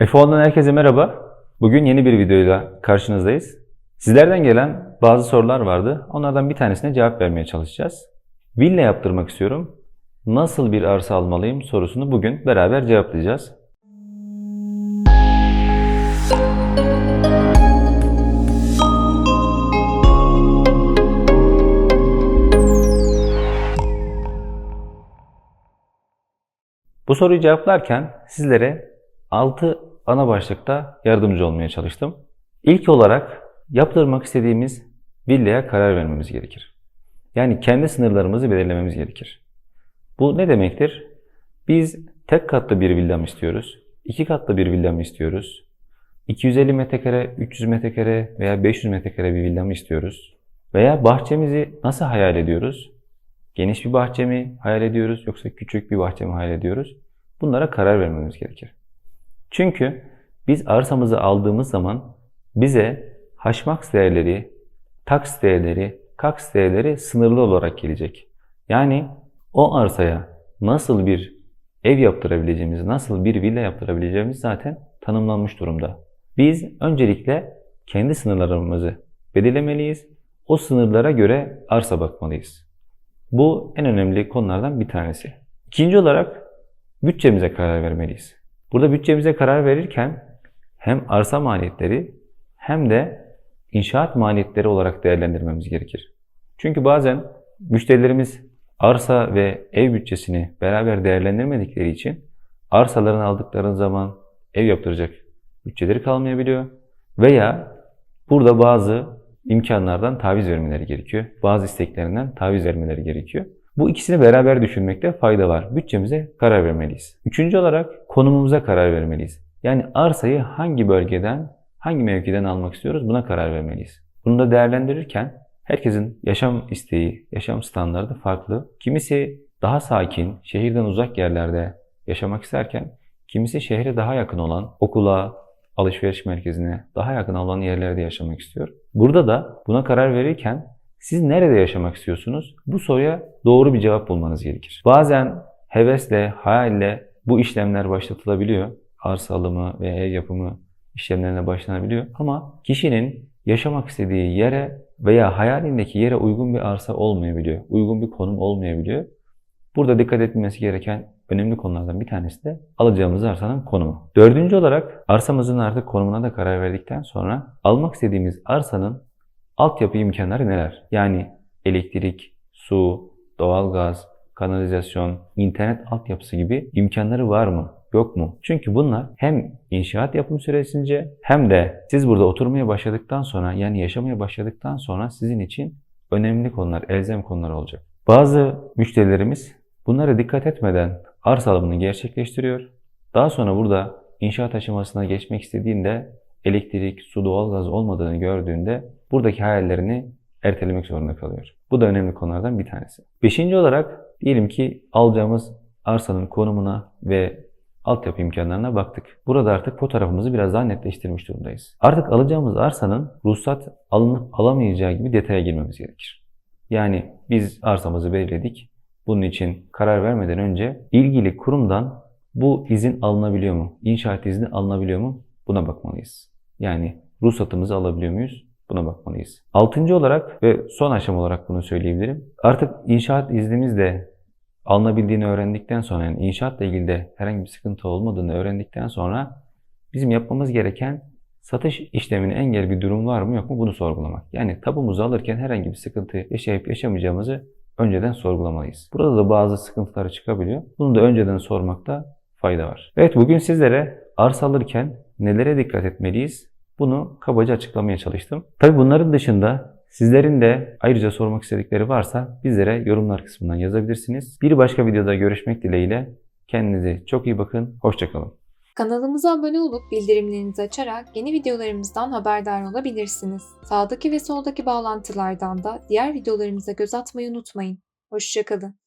F10'dan herkese merhaba. Bugün yeni bir videoyla karşınızdayız. Sizlerden gelen bazı sorular vardı. Onlardan bir tanesine cevap vermeye çalışacağız. Villa yaptırmak istiyorum. Nasıl bir arsa almalıyım sorusunu bugün beraber cevaplayacağız. Bu soruyu cevaplarken sizlere 6 ana başlıkta yardımcı olmaya çalıştım. İlk olarak yaptırmak istediğimiz villaya karar vermemiz gerekir. Yani kendi sınırlarımızı belirlememiz gerekir. Bu ne demektir? Biz tek katlı bir villa mı istiyoruz? iki katlı bir villa mı istiyoruz? 250 metrekare, 300 metrekare veya 500 metrekare bir villa mı istiyoruz? Veya bahçemizi nasıl hayal ediyoruz? Geniş bir bahçe mi hayal ediyoruz yoksa küçük bir bahçe mi hayal ediyoruz? Bunlara karar vermemiz gerekir. Çünkü biz arsamızı aldığımız zaman bize haşmaks değerleri, taks değerleri, kaks değerleri sınırlı olarak gelecek. Yani o arsaya nasıl bir ev yaptırabileceğimiz, nasıl bir villa yaptırabileceğimiz zaten tanımlanmış durumda. Biz öncelikle kendi sınırlarımızı belirlemeliyiz. O sınırlara göre arsa bakmalıyız. Bu en önemli konulardan bir tanesi. İkinci olarak bütçemize karar vermeliyiz. Burada bütçemize karar verirken hem arsa maliyetleri hem de inşaat maliyetleri olarak değerlendirmemiz gerekir. Çünkü bazen müşterilerimiz arsa ve ev bütçesini beraber değerlendirmedikleri için arsalarını aldıkları zaman ev yaptıracak bütçeleri kalmayabiliyor veya burada bazı imkanlardan taviz vermeleri gerekiyor. Bazı isteklerinden taviz vermeleri gerekiyor. Bu ikisini beraber düşünmekte fayda var. Bütçemize karar vermeliyiz. Üçüncü olarak konumumuza karar vermeliyiz. Yani arsayı hangi bölgeden, hangi mevkiden almak istiyoruz buna karar vermeliyiz. Bunu da değerlendirirken herkesin yaşam isteği, yaşam standardı farklı. Kimisi daha sakin, şehirden uzak yerlerde yaşamak isterken, kimisi şehre daha yakın olan, okula, alışveriş merkezine daha yakın olan yerlerde yaşamak istiyor. Burada da buna karar verirken siz nerede yaşamak istiyorsunuz? Bu soruya doğru bir cevap bulmanız gerekir. Bazen hevesle, hayalle bu işlemler başlatılabiliyor. Arsa alımı veya ev yapımı işlemlerine başlanabiliyor. Ama kişinin yaşamak istediği yere veya hayalindeki yere uygun bir arsa olmayabiliyor. Uygun bir konum olmayabiliyor. Burada dikkat edilmesi gereken önemli konulardan bir tanesi de alacağımız arsanın konumu. Dördüncü olarak arsamızın artık konumuna da karar verdikten sonra almak istediğimiz arsanın altyapı imkanları neler? Yani elektrik, su, doğalgaz, kanalizasyon, internet altyapısı gibi imkanları var mı? Yok mu? Çünkü bunlar hem inşaat yapım süresince hem de siz burada oturmaya başladıktan sonra yani yaşamaya başladıktan sonra sizin için önemli konular, elzem konular olacak. Bazı müşterilerimiz bunlara dikkat etmeden arsa alımını gerçekleştiriyor. Daha sonra burada inşaat aşamasına geçmek istediğinde elektrik, su, doğalgaz olmadığını gördüğünde buradaki hayallerini ertelemek zorunda kalıyor. Bu da önemli konulardan bir tanesi. Beşinci olarak diyelim ki alacağımız arsanın konumuna ve altyapı imkanlarına baktık. Burada artık fotoğrafımızı biraz daha netleştirmiş durumdayız. Artık alacağımız arsanın ruhsat alınıp alamayacağı gibi detaya girmemiz gerekir. Yani biz arsamızı belirledik. Bunun için karar vermeden önce ilgili kurumdan bu izin alınabiliyor mu? İnşaat izni alınabiliyor mu? Buna bakmalıyız. Yani ruhsatımızı alabiliyor muyuz? Buna bakmalıyız. Altıncı olarak ve son aşama olarak bunu söyleyebilirim. Artık inşaat iznimiz de alınabildiğini öğrendikten sonra, yani inşaatla ilgili de herhangi bir sıkıntı olmadığını öğrendikten sonra bizim yapmamız gereken satış işlemine engel bir durum var mı yok mu bunu sorgulamak. Yani tabumuzu alırken herhangi bir sıkıntı yaşayıp yaşamayacağımızı önceden sorgulamalıyız. Burada da bazı sıkıntılar çıkabiliyor. Bunu da önceden sormakta fayda var. Evet bugün sizlere arsa alırken nelere dikkat etmeliyiz? Bunu kabaca açıklamaya çalıştım. Tabi bunların dışında sizlerin de ayrıca sormak istedikleri varsa bizlere yorumlar kısmından yazabilirsiniz. Bir başka videoda görüşmek dileğiyle kendinize çok iyi bakın. Hoşçakalın. Kanalımıza abone olup bildirimlerinizi açarak yeni videolarımızdan haberdar olabilirsiniz. Sağdaki ve soldaki bağlantılardan da diğer videolarımıza göz atmayı unutmayın. Hoşçakalın.